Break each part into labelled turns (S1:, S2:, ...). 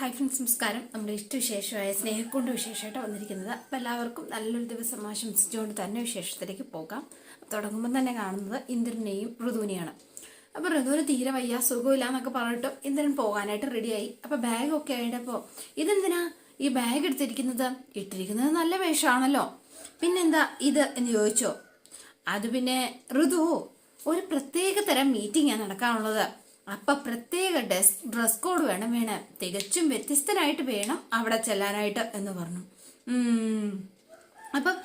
S1: Hi friends നമസ്കാരം. നമ്മുടെ ഇഷ്ടവിശേഷമായ സ്നേഹക്കൊണ്ട് വിശേഷമായിട്ട് വന്നിരിക്കുന്നത് അപ്പം എല്ലാവർക്കും നല്ലൊരു ദിവസം ആശംസിച്ചുകൊണ്ട് തന്നെ വിശേഷത്തിലേക്ക് പോകാം. തുടങ്ങുമ്പോൾ തന്നെ കാണുന്നത് ഇന്ദ്രനെയും ഋതുവിനെയാണ്. അപ്പോൾ ഋതുവിന് തീരെ വയ്യ സുഖമില്ല എന്നൊക്കെ പറഞ്ഞിട്ടും ഇന്ദ്രൻ പോകാനായിട്ട് റെഡിയായി അപ്പോൾ ബാഗൊക്കെ ആയിട്ടപ്പോൾ ഇതെന്തിനാ ഈ ബാഗ് എടുത്തിരിക്കുന്നത്? ഇട്ടിരിക്കുന്നത് നല്ല വേഷമാണല്ലോ. പിന്നെന്താ ഇത് എന്ന് ചോദിച്ചോ? അത് പിന്നെ ഋതു ഒരു പ്രത്യേക തരം മീറ്റിംഗാണ് നടക്കാനുള്ളത്. അപ്പൊ പ്രത്യേക ഡ്രസ് ഡ്രസ് കോഡ് വേണം വേണം തികച്ചും വ്യത്യസ്തനായിട്ട് വേണം അവിടെ ചെല്ലാനായിട്ട് എന്ന് പറഞ്ഞു. അപ്പം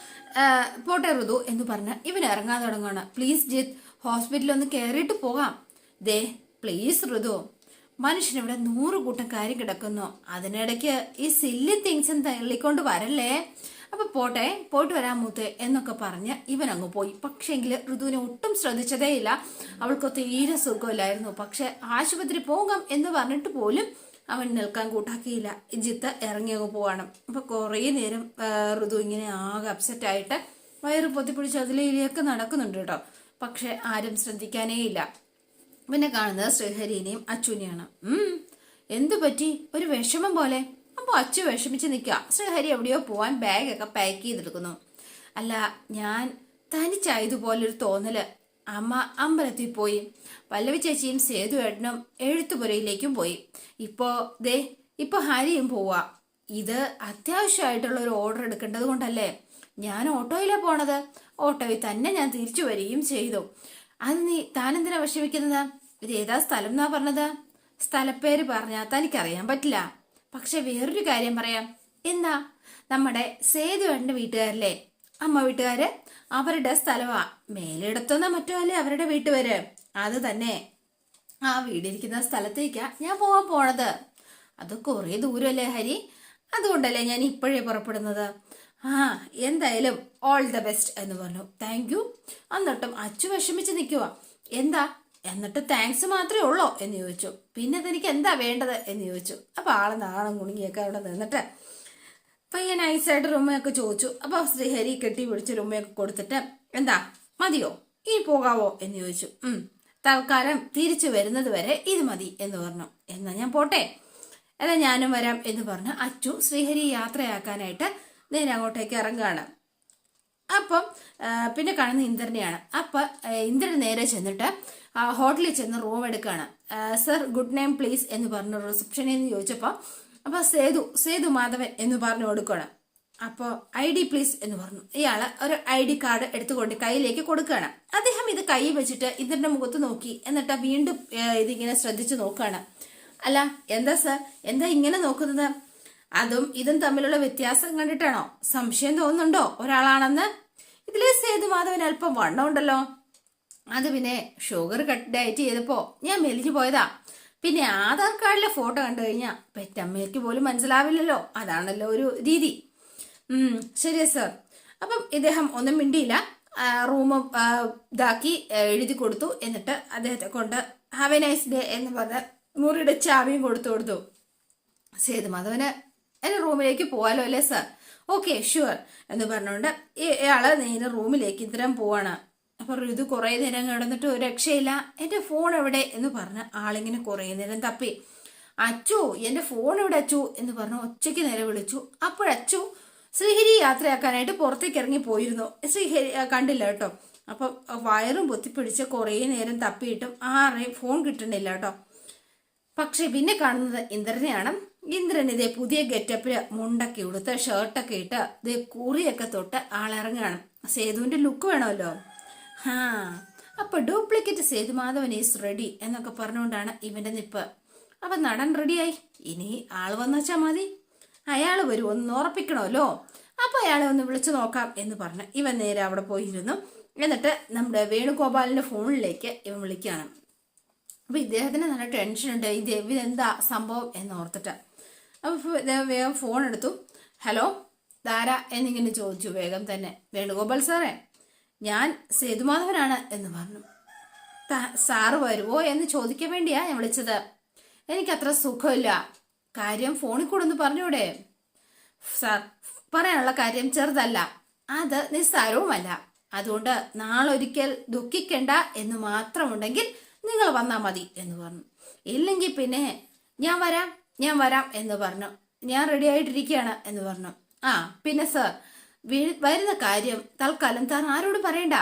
S1: പോട്ടെ ഋതു എന്ന് പറഞ്ഞ് ഇവൻ ഇറങ്ങാൻ തുടങ്ങുകയാണ് പ്ലീസ് ജിത്ത് ഹോസ്പിറ്റലിൽ ഒന്ന് കയറിയിട്ട് പോകാം. ദേ പ്ലീസ് ഋതു മനുഷ്യനിവിടെ നൂറ് കൂട്ടം കാര്യം കിടക്കുന്നു. അതിനിടയ്ക്ക് ഈ സില്ലി തിങ്സും തള്ളിക്കൊണ്ട് വരല്ലേ? അപ്പൊ പോട്ടെ പോയിട്ട് വരാൻ മൂത്തേ എന്നൊക്കെ പറഞ്ഞ് ഇവൻ അങ്ങ് പോയി. പക്ഷേങ്കിൽ ഋതുവിനെ ഒട്ടും ശ്രദ്ധിച്ചതേയില്ല അവൾക്ക് തീരെ സുഖമില്ലായിരുന്നു. പക്ഷെ ആശുപത്രി പോകാം എന്ന് പറഞ്ഞിട്ട് പോലും അവൻ നിൽക്കാൻ കൂട്ടാക്കിയില്ല. ജിത്ത് ഇറങ്ങി അങ്ങ് പോവാണ്. അപ്പൊ കുറേ നേരം ഋതു ഇങ്ങനെ ആകെ അപ്സെറ്റ് ആയിട്ട് വയറ് പൊത്തിപ്പിടിച്ച് അതിലേക്ക് നടക്കുന്നുണ്ട് കേട്ടോ. പക്ഷെ ആരും ശ്രദ്ധിക്കാനേ ഇല്ല. പിന്നെ കാണുന്നത് ശ്രീഹരിനെയും അച്ഛനെയാണ് എന്തു പറ്റി? ഒരു വിഷമം പോലെ. അപ്പൊ അച്ചു വിഷമിച്ച് നിൽക്കുക. ശ്രീഹരി എവിടെയോ പോവാൻ ബാഗൊക്കെ പാക്ക് ചെയ്തെടുക്കുന്നു. അല്ല ഞാൻ തനിച്ചായതുപോലൊരു തോന്നൽ. അമ്മ അമ്പലത്തിൽ പോയി. പല്ലവി ചേച്ചിയും സേതു ഏട്ടനും എഴുത്തുപുരയിലേക്കും പോയി. ഇപ്പോ ദേ ഇപ്പൊ ഹരിയും പോവാ. ഇത് അത്യാവശ്യമായിട്ടുള്ള ഒരു ഓർഡർ എടുക്കേണ്ടത് കൊണ്ടല്ലേ? ഞാൻ ഓട്ടോയിലാ പോണത്. ഓട്ടോയിൽ തന്നെ ഞാൻ തിരിച്ചു വരികയും ചെയ്തു. അത് നീ താനെന്തിനാ വിഷമിക്കുന്നത്? ഇത് ഏതാ സ്ഥലം എന്നാ പറഞ്ഞത്? സ്ഥലപ്പേര് പറഞ്ഞാൽ തനിക്കറിയാൻ പറ്റില്ല. പക്ഷെ വേറൊരു കാര്യം പറയാം. എന്താ? നമ്മുടെ സേതുവേട്ടന്റെ വീട്ടുകാരല്ലേ? അമ്മ വീട്ടുകാര് അവരുടെ സ്ഥലമാ മേലിടത്തുനിന്ന് മറ്റോ അല്ലേ അവരുടെ വീട്ടുപേര്? അത് തന്നെ. ആ വീടിരിക്കുന്ന സ്ഥലത്തേക്കാ ഞാൻ പോവാൻ പോണത്. അത് കുറേ ദൂരമല്ലേ ഹരി? അതുകൊണ്ടല്ലേ ഞാൻ ഇപ്പോഴേ പുറപ്പെടുന്നത്. ആ എന്തായാലും ഓൾ ദ ബെസ്റ്റ് എന്ന് പറഞ്ഞു. താങ്ക് യു എന്നിട്ടും അച്ചു വിഷമിച്ച് നിൽക്കുക എന്താ? എന്നിട്ട് താങ്ക്സ് മാത്രമേ ഉള്ളോ എന്ന് ചോദിച്ചു. പിന്നെ അതെനിക്ക് എന്താ വേണ്ടത് എന്ന് ചോദിച്ചു. അപ്പൊ ആൾ നാണം കുണുങ്ങിയൊക്കെ അവിടെ നിന്നിട്ട് പയ്യൻ നൈസായിട്ട് റൂമയൊക്കെ ചോദിച്ചു. അപ്പൊ ശ്രീഹരി കെട്ടി പിടിച്ച് റൂമയൊക്കെ കൊടുത്തിട്ട് എന്താ മതിയോ? ഇനി പോകാവോ എന്ന് ചോദിച്ചു. തൽക്കാലം തിരിച്ചു വരുന്നത് വരെ ഇത് മതി എന്ന് പറഞ്ഞു. എന്നാ ഞാൻ പോട്ടെ. എന്നാ ഞാനും വരാം എന്ന് പറഞ്ഞ് അച്ചു ശ്രീഹരി യാത്രയാക്കാനായിട്ട് നേരെ അങ്ങോട്ടേക്ക് ഇറങ്ങുകയാണ്. അപ്പം പിന്നെ കാണുന്ന ഇന്ദ്രനെയാണ്. അപ്പൊ ഇന്ദ്രൻ നേരെ ചെന്നിട്ട് ഹോട്ടലിൽ ചെന്ന് റൂം എടുക്കുകയാണ് സർ ഗുഡ് നെയിം പ്ലീസ് എന്ന് പറഞ്ഞു റിസപ്ഷനിൽ നിന്ന് ചോദിച്ചപ്പോൾ അപ്പോൾ സേതു സേതു മാധവൻ എന്ന് പറഞ്ഞു കൊടുക്കുകയാണ്. അപ്പോൾ ഐ ഡി പ്ലീസ് എന്ന് പറഞ്ഞു. ഇയാൾ ഒരു ഐ ഡി കാർഡ് എടുത്തുകൊണ്ട് കയ്യിലേക്ക് കൊടുക്കുകയാണ്. അദ്ദേഹം ഇത് കൈ വെച്ചിട്ട് ഇന്ദ്രന്റെ മുഖത്ത് നോക്കി എന്നിട്ട് വീണ്ടും ഇതിങ്ങനെ ശ്രദ്ധിച്ചു നോക്കുകയാണ്. അല്ല എന്താ സർ? എന്താ ഇങ്ങനെ നോക്കുന്നത്? അതും ഇതും തമ്മിലുള്ള വ്യത്യാസം കണ്ടിട്ടാണോ? സംശയം തോന്നുന്നുണ്ടോ? ഒരാളാണെന്ന്? ഇതിലെ സേതുമാധവൻ അല്പം വണ്ണം ഉണ്ടല്ലോ അത് പിന്നെ ഷുഗർ കട്ട് ഡയറ്റ് ചെയ്തപ്പോ ഞാൻ മെലിഞ്ഞു പോയതാ. പിന്നെ ആധാർ കാർഡിലെ ഫോട്ടോ കണ്ടു കഴിഞ്ഞാൽ പെറ്റമ്മയ്ക്ക് പോലും മനസ്സിലാവില്ലല്ലോ. അതാണല്ലോ ഒരു രീതി. ഉം ശരി സർ അപ്പം ഇദ്ദേഹം ഒന്നും മിണ്ടിയില്ല. റൂം ഇതാക്കി എഴുതി കൊടുത്തു. എന്നിട്ട് അദ്ദേഹത്തെ കൊണ്ട് ഹാവ് എ നൈസ് ഡേ എന്ന് പറഞ്ഞ് മുറിയുടെ ചാവിയും കൊടുത്തു കൊടുത്തു. സേതു സേതുമാധവന് എന്റെ റൂമിലേക്ക് പോവാലോ അല്ലേ സർ ഓക്കെ ഷുവർ എന്ന് പറഞ്ഞുകൊണ്ട് ഇയാൾ നേരെ റൂമിലേക്ക് ഇത്തരം പോവാണ്. അപ്പൊ ഋതു കുറേ നേരം കിടന്നിട്ട് ഒരു രക്ഷയില്ല. എന്റെ ഫോൺ എവിടെ? എന്ന് പറഞ്ഞ് ആളിങ്ങനെ കുറേ നേരം തപ്പി. അച്ചു എന്റെ ഫോൺ എവിടെ അച്ചു? എന്ന് പറഞ്ഞ് ഒച്ചയ്ക്ക് നേരെ വിളിച്ചു. അപ്പോഴച്ചു ശ്രീഹരി യാത്രയാക്കാനായിട്ട് പുറത്തേക്ക് ഇറങ്ങി പോയിരുന്നു. ശ്രീഹരി കണ്ടില്ല കേട്ടോ. അപ്പൊ വയറും പൊത്തിപ്പിടിച്ച് കുറേ നേരം തപ്പിയിട്ടും ആരെയും ഫോൺ കിട്ടണില്ല കേട്ടോ. പക്ഷെ പിന്നെ കാണുന്നത് ഇന്ദ്രനെയാണ്. ഇന്ദ്രൻ ഇതേ പുതിയ ഗെറ്റപ്പിൽ മുണ്ടൊക്കെ ഉടുത്ത് ഷർട്ടൊക്കെ ഇട്ട് ഇതേ കുറിയൊക്കെ തൊട്ട് ആളിറങ്ങുകയാണ്. സേതുവിന്റെ ലുക്ക് വേണമല്ലോ. ഹാ അപ്പൊ ഡ്യൂപ്ലിക്കേറ്റ് സേതുമാധവൻ ഈസ് റെഡി എന്നൊക്കെ പറഞ്ഞുകൊണ്ടാണ് ഇവന്റെ നിപ്പ്. അപ്പൊ നടൻ റെഡിയായി ഇനി ആൾ വന്നുവച്ചാ മതി. അയാൾ വരും ഒന്ന് ഉറപ്പിക്കണമല്ലോ. അപ്പൊ അയാളെ ഒന്ന് വിളിച്ചു നോക്കാം എന്ന് പറഞ്ഞ് ഇവൻ നേരെ അവിടെ പോയിരുന്നു. എന്നിട്ട് നമ്മുടെ വേണുഗോപാലിന്റെ ഫോണിലേക്ക് ഇവൻ വിളിക്കുകയാണ്. അപ്പൊ ഇദ്ദേഹത്തിന് നല്ല ടെൻഷൻ ഉണ്ട്. ഇത് ഇതെന്താ സംഭവം എന്ന് ഓർത്തിട്ട്. അപ്പൊ ഫ- ഇദ്ദേഹം വേഗം ഫോൺ എടുത്തു. ഹലോ ധാര എന്നിങ്ങനെ ചോദിച്ചു വേഗം തന്നെ. വേണുഗോപാൽ സാറേ ഞാൻ സേതുമാധവനാണ് എന്ന് പറഞ്ഞു. "ത- സാറ് വരുമോ എന്ന് ചോദിക്കാൻ വേണ്ടിയാ ഞാൻ വിളിച്ചത്. എനിക്കത്ര സുഖമില്ല. കാര്യം ഫോണിൽ കൂടെ ഒന്ന് പറഞ്ഞൂടെ? സാർ പറയാനുള്ള കാര്യം ചെറുതല്ല. അത് നിസ്സാരവുമല്ല. അതുകൊണ്ട് നാളെ നാളൊരിക്കൽ ദുഃഖിക്കണ്ട എന്ന് മാത്രമുണ്ടെങ്കിൽ നിങ്ങൾ വന്നാൽ മതി എന്ന് പറഞ്ഞു. ഇല്ലെങ്കിൽ പിന്നെ ഞാൻ വരാം ഞാൻ വരാം എന്ന് പറഞ്ഞു. ഞാൻ റെഡി ആയിട്ടിരിക്കുകയാണ് എന്ന് പറഞ്ഞു. ആ പിന്നെ സർ വരുന്ന കാര്യം തൽക്കാലം താൻ ആരോട് പറയണ്ട.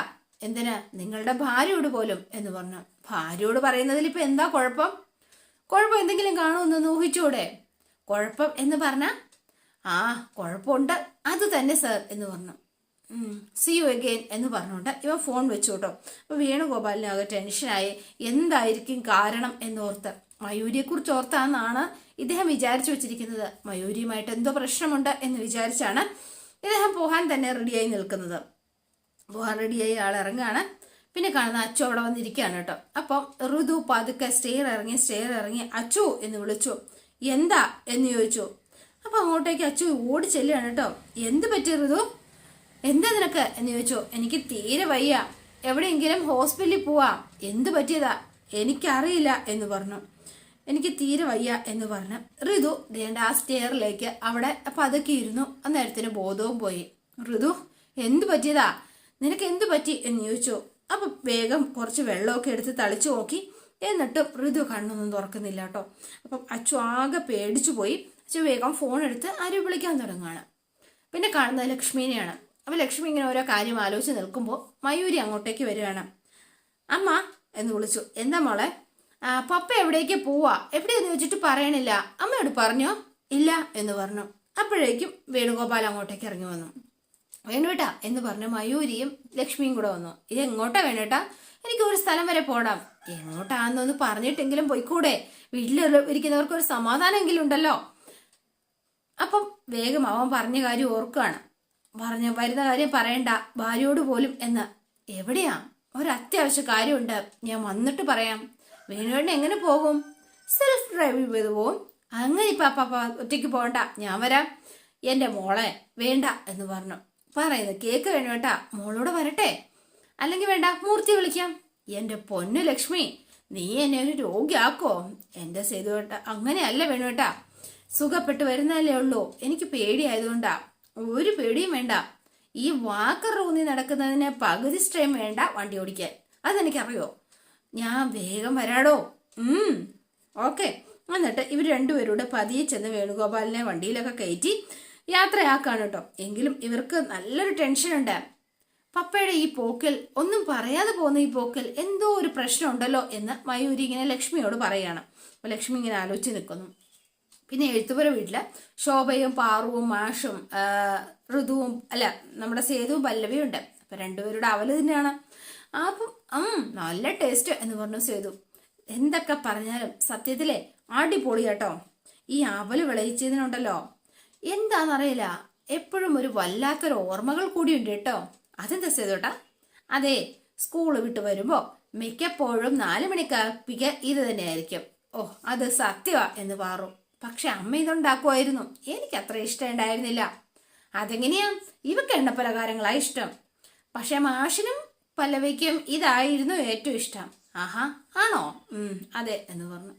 S1: എന്തിനാ? നിങ്ങളുടെ ഭാര്യയോട് പോലും എന്ന് പറഞ്ഞു. ഭാര്യയോട് പറയുന്നതിൽ ഇപ്പൊ എന്താ കുഴപ്പം? കുഴപ്പം എന്തെങ്കിലും കാണുമെന്ന് ഊഹിച്ചൂടെ? കുഴപ്പം എന്ന് പറഞ്ഞ? ആ കുഴപ്പമുണ്ട്. അത് തന്നെ സർ എന്ന് പറഞ്ഞു. സി യു അഗെയിൻ എന്ന് പറഞ്ഞുകൊണ്ട് ഇവ ഫോൺ വെച്ചു കേട്ടോ അപ്പൊ വേണുഗോപാലിനാകെ ടെൻഷനായി എന്തായിരിക്കും കാരണം എന്നോർത്ത്. മയൂരിയെക്കുറിച്ച് ഓർത്താന്നാണ് ഇദ്ദേഹം വിചാരിച്ചു വെച്ചിരിക്കുന്നത്. മയൂരിയുമായിട്ട് എന്തോ പ്രശ്നമുണ്ട് എന്ന് വിചാരിച്ചാണ് ഇദ്ദേഹം പോകാൻ തന്നെ റെഡിയായി നിൽക്കുന്നത്. പോകാൻ റെഡിയായി ആൾ ഇറങ്ങുകയാണ് പിന്നെ കാണുന്ന അച്ചു അവിടെ വന്നിരിക്കുകയാണ് കേട്ടോ. അപ്പം ഋതു പതുക്കെ സ്റ്റെയർ ഇറങ്ങി സ്റ്റെയർ ഇറങ്ങി അച്ചു എന്ന് വിളിച്ചു. എന്താ? എന്ന് ചോദിച്ചു. അപ്പൊ അങ്ങോട്ടേക്ക് അച്ചു ഓടി ചെല്ലുകയാണ് കേട്ടോ. എന്ത് പറ്റി ഋതു? എന്താ നിനക്ക്? എന്ന് ചോദിച്ചു. എനിക്ക് തീരെ വയ്യ. എവിടെയെങ്കിലും ഹോസ്പിറ്റലിൽ പോവാം. എന്ത് പറ്റിയതാ? എനിക്കറിയില്ല എന്ന് പറഞ്ഞു. എനിക്ക് തീരെ വയ്യ എന്ന് പറഞ്ഞ് ഋതു ദേണ്ട ആ സ്റ്റെയറിലേക്ക് അവിടെ പതുക്കി ഇരുന്നു അന്നേരത്തിന് ബോധവും പോയി. ഋതു എന്തു പറ്റിയതാ? നിനക്ക് എന്ത് പറ്റി എന്ന് ചോദിച്ചു. അപ്പൊ വേഗം കുറച്ച് വെള്ളമൊക്കെ എടുത്ത് തളിച്ചു നോക്കി. എന്നിട്ടും ഋതു കണ്ണൊന്നും തുറക്കുന്നില്ല കേട്ടോ. അപ്പം അച്ചു ആകെ പേടിച്ചു പോയി. അച്ചു വേഗം ഫോൺ എടുത്ത് ആരും വിളിക്കാൻ തുടങ്ങുകയാണ് പിന്നെ കാണുന്നത് ലക്ഷ്മീനെയാണ്. അപ്പൊ ലക്ഷ്മി ഇങ്ങനെ ഓരോ കാര്യം ആലോചിച്ച് നിൽക്കുമ്പോൾ മയൂരി അങ്ങോട്ടേക്ക് വരികയാണ്. അമ്മ എന്ന് വിളിച്ചു. എന്താ മോളെ? പപ്പ എവിടേക്ക് പോവാ? എവിടെയെന്ന് വെച്ചിട്ട് പറയണില്ല. അമ്മയോട് പറഞ്ഞോ? ഇല്ല എന്ന് പറഞ്ഞു. അപ്പോഴേക്കും വേണുഗോപാൽ അങ്ങോട്ടേക്ക് ഇറങ്ങി വന്നു. വേണുവേട്ടാ എന്ന് പറഞ്ഞു മയൂരിയും ലക്ഷ്മിയും കൂടെ വന്നു. ഇത് എങ്ങോട്ടാ വേണേട്ടാ? എനിക്ക് ഒരു സ്ഥലം വരെ പോടാം. എങ്ങോട്ടാന്നൊന്ന് പറഞ്ഞിട്ടെങ്കിലും പോയിക്കൂടെ? വീട്ടിൽ ഇരിക്കുന്നവർക്ക് ഒരു സമാധാനമെങ്കിലും ഉണ്ടല്ലോ അപ്പം വേഗം അവൻ പറഞ്ഞ കാര്യം ഓർക്കുകയാണ് പറഞ്ഞ വരുന്ന കാര്യം പറയണ്ട. ഭാര്യയോട് പോലും എന്ന്. എവിടെയാ? ഒരു അത്യാവശ്യ കാര്യമുണ്ട്. ഞാൻ വന്നിട്ട് പറയാം. വേണുവേണ്ണ എങ്ങനെ പോകും? സെൽഫ് ഡ്രൈവ് ചെയ്ത് പോവും. അങ്ങനെ ഇപ്പൊ അപ്പ ഒറ്റയ്ക്ക് പോകണ്ട. ഞാൻ വരാം. എന്റെ മോളെ വേണ്ട എന്ന് പറഞ്ഞു. പറയുന്നത് കേക്ക് വേണുവേട്ടാ മോളോട് വരട്ടെ. അല്ലെങ്കിൽ വേണ്ട മൂർത്തി വിളിക്കാം. എന്റെ പൊന്നു ലക്ഷ്മി നീ എന്നെ ഒരു രോഗിയാക്കോ? എന്റെ സേതുവേട്ട അങ്ങനെയല്ല വേണുവേട്ടാ. സുഖപ്പെട്ട് വരുന്നതല്ലേ ഉള്ളൂ. എനിക്ക് പേടിയായതുകൊണ്ടാ. ഒരു പേടിയും വേണ്ട. ഈ വാക്കർ ഊന്നി നടക്കുന്നതിന് പകുതി സ്ട്രെയിം വേണ്ട വണ്ടി ഓടിക്കാൻ. അതെനിക്കറിയോ? ഞാൻ വേഗം വരാടോ. ഓക്കെ. എന്നിട്ട് ഇവർ രണ്ടുപേരൂടെ പതിയെ ചെന്ന് വേണുഗോപാലിനെ വണ്ടിയിലൊക്കെ കയറ്റി യാത്രയാക്കാണ് കേട്ടോ എങ്കിലും ഇവർക്ക് നല്ലൊരു ടെൻഷൻ ഉണ്ട് പപ്പയുടെ ഈ പോക്കിൽ ഒന്നും പറയാതെ പോകുന്ന ഈ പോക്കിൽ എന്തോ ഒരു പ്രശ്നം ഉണ്ടല്ലോ എന്ന് മയൂരി ഇങ്ങനെ ലക്ഷ്മിയോട് പറയാണ്. അപ്പൊ ലക്ഷ്മി ഇങ്ങനെ ആലോചിച്ച് നിൽക്കുന്നു പിന്നെ എഴുത്തുപുര വീട്ടിൽ ശോഭയും പാറുവും മാഷും ഋതുവും അല്ല നമ്മുടെ സേതുവും പല്ലവിയും ഉണ്ട്. അപ്പൊ രണ്ടുപേരുടെ അവൽ തന്നെയാണ്. അപ്പം നല്ല ടേസ്റ്റ് എന്ന് പറഞ്ഞു ചെയ്തു എന്തൊക്കെ പറഞ്ഞാലും സത്യത്തിലെ അടിപൊളി കേട്ടോ ഈ അവൽ വിളയിച്ചതിനുണ്ടല്ലോ. എന്താണെന്നറിയില്ല എപ്പോഴും ഒരു വല്ലാത്തൊരു ഓർമ്മകൾ കൂടിയുണ്ട് കേട്ടോ. അതെന്താ സേതോട്ടാ? അതെ സ്കൂൾ വിട്ട് വരുമ്പോ മിക്കപ്പോഴും നാല് മണിക്കാപ്പിക്ക് ഇത് തന്നെയായിരിക്കും. ഓ അത് സത്യമാ എന്ന് പാറു. പക്ഷെ അമ്മ ഇതുണ്ടാക്കുമായിരുന്നു. എനിക്ക് അത്ര ഇഷ്ടം ഉണ്ടായിരുന്നില്ല. അതെങ്ങനെയാ? ഇവക്ക് എണ്ണപ്പലഹാരങ്ങളാ ഇഷ്ടം. പക്ഷെ മാഷിനും പല്ലവിക്കും ഇതായിരുന്നു ഏറ്റവും ഇഷ്ടം. ആഹാ ആണോ? അതെ എന്ന് പറഞ്ഞു.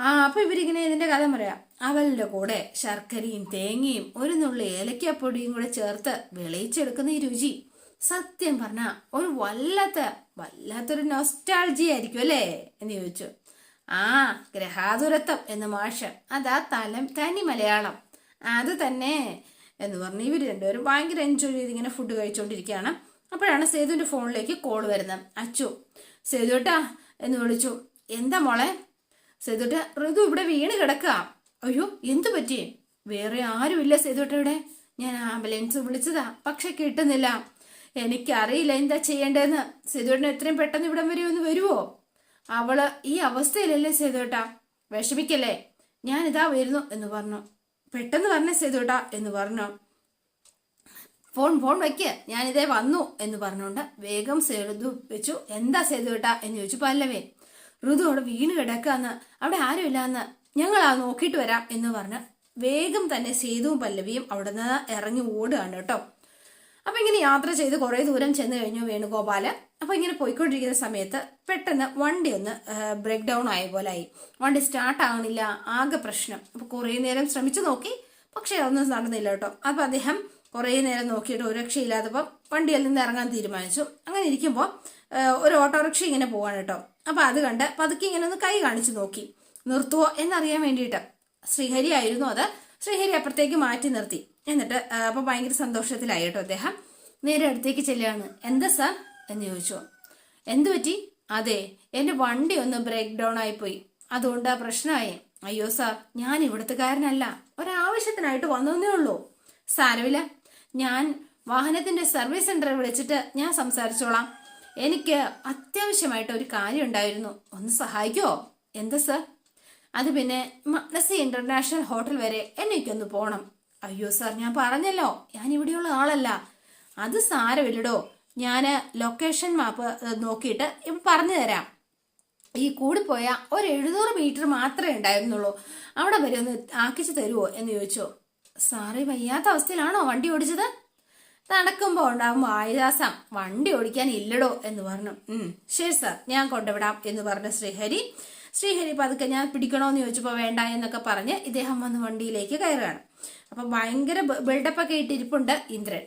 S1: ആ അപ്പൊ ഇവരിങ്ങനെ ഇതിന്റെ കഥ പറയാം. അവളുടെ കൂടെ ശർക്കരയും തേങ്ങയും ഒരു നുള്ളി ഏലക്കാപ്പൊടിയും കൂടെ ചേർത്ത് വിളയിച്ചെടുക്കുന്ന ഈ രുചി. സത്യം പറഞ്ഞ ഒരു വല്ലാത്ത വല്ലാത്തൊരു നൊസ്റ്റാൾജി ആയിരിക്കും അല്ലേ? എന്ന് ചോദിച്ചു. ആ ഗ്രഹാതുരത്വം എന്ന് മാഷ്. അതാ തലം തനി മലയാളം. അത് തന്നെ എന്ന് പറഞ്ഞ്. ഇവർ രണ്ടുപേരും ഭയങ്കര എൻജോയ് ചെയ്ത് ഇങ്ങനെ ഫുഡ് കഴിച്ചുകൊണ്ടിരിക്കുകയാണ് അപ്പോഴാണ് സേതുവിന്റെ ഫോണിലേക്ക് കോൾ വരുന്നത്. അച്ചു സേതുട്ടാ എന്ന് വിളിച്ചു. എന്താ മോളെ? സേതുട്ട ഋതു ഇവിടെ വീണ് കിടക്കുക. അയ്യോ എന്തു പറ്റി? വേറെ ആരുമില്ല സേതുട്ട ഇവിടെ ഞാൻ ആംബുലൻസ് വിളിച്ചതാ പക്ഷെ കിട്ടുന്നില്ല. എനിക്കറിയില്ല എന്താ ചെയ്യേണ്ടതെന്ന്. സേതുവേട്ടന് എത്രയും പെട്ടെന്ന് ഇവിടം വരെ ഒന്ന് വരുവോ? അവൾ ഈ അവസ്ഥയിലല്ലേ സേതുട്ട വിഷമിക്കല്ലേ? ഞാനിതാ വരുന്നു എന്ന് പറഞ്ഞു. പെട്ടെന്ന് പറഞ്ഞേ സേതുട്ട എന്ന് പറഞ്ഞു. Phone phone വയ്ക്ക്. ഞാനിതേ വന്നു എന്ന് പറഞ്ഞുകൊണ്ട് വേഗം സേതു വെച്ചു. എന്താ സേതു കേട്ടാ എന്ന് ചോദിച്ചു പല്ലവേ. ഋതു അവിടെ വീണ് കിടക്കാന്ന്. അവിടെ ആരുമില്ലാന്ന്. ഞങ്ങൾ ആ നോക്കിയിട്ട് വരാം എന്ന് പറഞ്ഞ് വേഗം തന്നെ സേതുവും പല്ലവിയും അവിടെ നിന്ന് ഇറങ്ങി ഓടുകയാണ് കേട്ടോ. അപ്പൊ ഇങ്ങനെ യാത്ര ചെയ്ത് കുറെ ദൂരം ചെന്ന് കഴിഞ്ഞു വേണുഗോപാൽ. അപ്പൊ ഇങ്ങനെ പോയിക്കൊണ്ടിരിക്കുന്ന സമയത്ത് പെട്ടെന്ന് വണ്ടി ഒന്ന് ബ്രേക്ക് ഡൗൺ ആയ പോലെ ആയി. വണ്ടി സ്റ്റാർട്ട് ആകണില്ല ആകെ പ്രശ്നം. അപ്പൊ കുറെ നേരം ശ്രമിച്ചു നോക്കി പക്ഷെ അതൊന്നും നടന്നില്ല കേട്ടോ. അപ്പൊ അദ്ദേഹം കുറെ നേരം നോക്കിയിട്ട് ഒരു രക്ഷയില്ലാത്തപ്പം വണ്ടിയിൽ നിന്ന് ഇറങ്ങാൻ തീരുമാനിച്ചു. അങ്ങനെ ഇരിക്കുമ്പോൾ ഒരു ഓട്ടോറിക്ഷ ഇങ്ങനെ പോവാണ് കേട്ടോ. അപ്പൊ അത് കണ്ട് പതുക്കെ ഇങ്ങനെ ഒന്ന് കൈ കാണിച്ചു നോക്കി. നിർത്തുവോ എന്നറിയാൻ വേണ്ടിയിട്ട്. ശ്രീഹരി ആയിരുന്നു അത്. ശ്രീഹരി അപ്പുറത്തേക്ക് മാറ്റി നിർത്തി. എന്നിട്ട് ആ, അപ്പൊ ഭയങ്കര സന്തോഷത്തിലായി കേട്ടോ അദ്ദേഹം. നേരെ അടുത്തേക്ക് ചെല്ലുകയാണ്. എന്താ സാർ? എന്ന് ചോദിച്ചു. എന്തു പറ്റി? അതെ എന്റെ വണ്ടി ഒന്ന് ബ്രേക്ക് ഡൗൺ ആയിപ്പോയി അതുകൊണ്ട് ആ പ്രശ്നമായി. അയ്യോ സാർ ഞാൻ ഇവിടുത്തുകാരനല്ല ഒരാവശ്യത്തിനായിട്ട് വന്നതേ ഉള്ളൂ. സാരമില്ല. ഞാൻ വാഹനത്തിന്റെ സർവീസ് സെന്ററിൽ വിളിച്ചിട്ട് ഞാൻ സംസാരിച്ചോളാം. എനിക്ക് അത്യാവശ്യമായിട്ട് ഒരു കാര്യം ഉണ്ടായിരുന്നു. ഒന്ന് സഹായിക്കോ? എന്താ സർ? അത് പിന്നെ മനസ്സി ഇന്റർനാഷണൽ ഹോട്ടൽ വരെ എനിക്കൊന്ന് പോണം. അയ്യോ സർ ഞാൻ പറഞ്ഞല്ലോ ഞാൻ ഇവിടെയുള്ള ആളല്ല. അത് സാരമില്ലടോ. ഞാൻ ലൊക്കേഷൻ മാപ്പ് നോക്കിയിട്ട് ഇപ്പം പറഞ്ഞു തരാം. ഈ കൂടിപ്പോയ ഒരു എഴുന്നൂറ് മീറ്റർ മാത്രമേ ഉണ്ടായിരുന്നുള്ളൂ. അവിടെ വരെ ഒന്ന് ആക്കിച്ചു തരുമോ എന്ന് ചോദിച്ചു. സാറേ വയ്യാത്ത അവസ്ഥയിലാണോ വണ്ടി ഓടിച്ചത്? നടക്കുമ്പോ ഉണ്ടാവും വായുദാസം വണ്ടി ഓടിക്കാൻ ഇല്ലടോ എന്ന് പറഞ്ഞു. ശരി സാർ ഞാൻ കൊണ്ടുവിടാം എന്ന് പറഞ്ഞ ശ്രീഹരി. ശ്രീഹരി പതുക്കെ ഞാൻ പിടിക്കണോന്ന് ചോദിച്ചപ്പോ വേണ്ട എന്നൊക്കെ പറഞ്ഞ് ഇദ്ദേഹം വന്ന് വണ്ടിയിലേക്ക് കയറുകയാണ്. അപ്പൊ ഭയങ്കര ബിൽഡപ്പ് ഒക്കെ ഇട്ടിരിപ്പുണ്ട് ഇന്ദ്രൻ.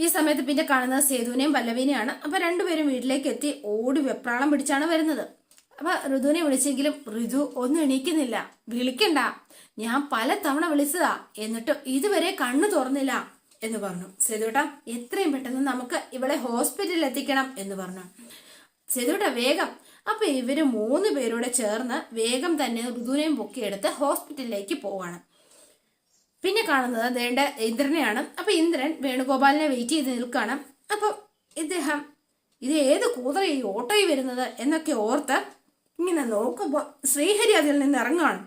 S1: ഈ സമയത്ത് പിന്നെ കാണുന്നത് സേതുവിനെയും പല്ലവിനെയാണ് അപ്പൊ രണ്ടുപേരും വീട്ടിലേക്ക് എത്തി ഓടി വെപ്രാളം പിടിച്ചാണ് വരുന്നത്. അപ്പൊ ഋതുവിനെ വിളിച്ചെങ്കിലും ഋതു ഒന്നും എണീക്കുന്നില്ല. വിളിക്കണ്ട. ഞാൻ പല തവണ വിളിച്ചതാ. എന്നിട്ട് ഇതുവരെ കണ്ണു തുറന്നില്ല എന്ന് പറഞ്ഞു. സേതുട്ടാ എത്രയും പെട്ടെന്ന് നമുക്ക് ഇവളെ ഹോസ്പിറ്റലിൽ എത്തിക്കണം എന്ന് പറഞ്ഞു. സേതുട്ടാ വേഗം. അപ്പൊ ഇവർ മൂന്ന് പേരോടെ ചേർന്ന് വേഗം തന്നെ ഋതുവിനെയും പൊക്കിയെടുത്ത് ഹോസ്പിറ്റലിലേക്ക് പോവാണ്. പിന്നെ കാണുന്നത് വേണ്ട ഇന്ദ്രനെയാണ്. അപ്പൊ ഇന്ദ്രൻ വേണുഗോപാലിനെ വെയിറ്റ് ചെയ്ത് നിൽക്കുകയാണ് അപ്പൊ ഇദ്ദേഹം ഇത് ഏത് കൂതറ ഈ ഓട്ടോയിൽ വരുന്നത്? എന്നൊക്കെ ഓർത്ത് ഇങ്ങനെ നോക്കുമ്പോൾ ശ്രീഹരി അതിൽ നിന്ന് ഇറങ്ങുകയാണ്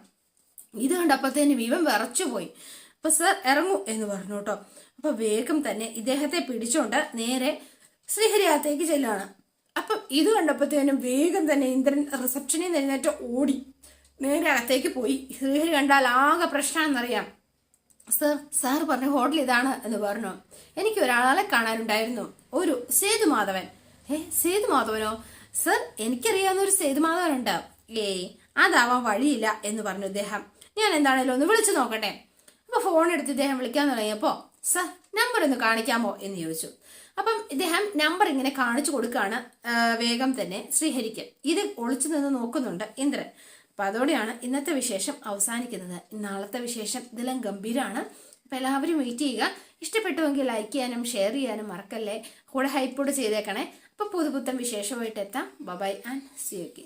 S1: ഇത് കണ്ടപ്പോഴത്തേന് ഇവൻ വിറച്ചുപോയി അപ്പൊ സർ ഇറങ്ങൂ എന്ന് പറഞ്ഞു കേട്ടോ. അപ്പൊ വേഗം തന്നെ ഇദ്ദേഹത്തെ പിടിച്ചോണ്ട് നേരെ ശ്രീഹരിയാത്തേക്ക് ചെല്ലാണ്. അപ്പം ഇത് കണ്ടപ്പോഴത്തേനും വേഗം തന്നെ ഇന്ദ്രൻ റിസപ്ഷനിൽ നിന്ന് എഴുന്നേറ്റ് ഓടി. നേരെ അകത്തേക്ക് പോയി. ശ്രീഹരി കണ്ടാൽ ആകെ പ്രശ്നമാണെന്നറിയാം. സർ സാർ പറഞ്ഞു ഹോട്ടൽ ഇതാണ് എന്ന് പറഞ്ഞു. എനിക്ക് ഒരാളെ കാണാനുണ്ടായിരുന്നു. ഒരു സേതുമാധവൻ. ഏ സേതുമാധവനോ? സർ എനിക്കറിയാവുന്ന ഒരു സേതുമാധവനുണ്ട്. ഏയ് അതാവാൻ വഴിയില്ല എന്ന് പറഞ്ഞു ഇദ്ദേഹം. ഞാൻ എന്താണേലും ഒന്ന് വിളിച്ചു നോക്കട്ടെ. അപ്പൊ ഫോൺ എടുത്ത് ഇദ്ദേഹം വിളിക്കാൻ തുടങ്ങിയപ്പോ സർ നമ്പർ ഒന്ന് കാണിക്കാമോ? എന്ന് ചോദിച്ചു. അപ്പം ഇദ്ദേഹം നമ്പർ ഇങ്ങനെ കാണിച്ചു കൊടുക്കുകയാണ് വേഗം തന്നെ ശ്രീഹരിക്ക്. ഇത് ഒളിച്ചു നിന്ന് നോക്കുന്നുണ്ട് ഇന്ദ്രൻ. അപ്പൊ അതോടെയാണ് ഇന്നത്തെ വിശേഷം അവസാനിക്കുന്നത്. നാളത്തെ വിശേഷം ഇതെല്ലാം ഗംഭീരമാണ് അപ്പൊ എല്ലാവരും വെയിറ്റ് ചെയ്യുക. ഇഷ്ടപ്പെട്ടുവെങ്കിൽ ലൈക്ക് ചെയ്യാനും ഷെയർ ചെയ്യാനും മറക്കല്ലേ? കൂടെ ഹൈപ്പോട് ചെയ്തേക്കണേ. അപ്പൊ പുതുപുത്തൻ വിശേഷമായിട്ട് എത്താം. By and C U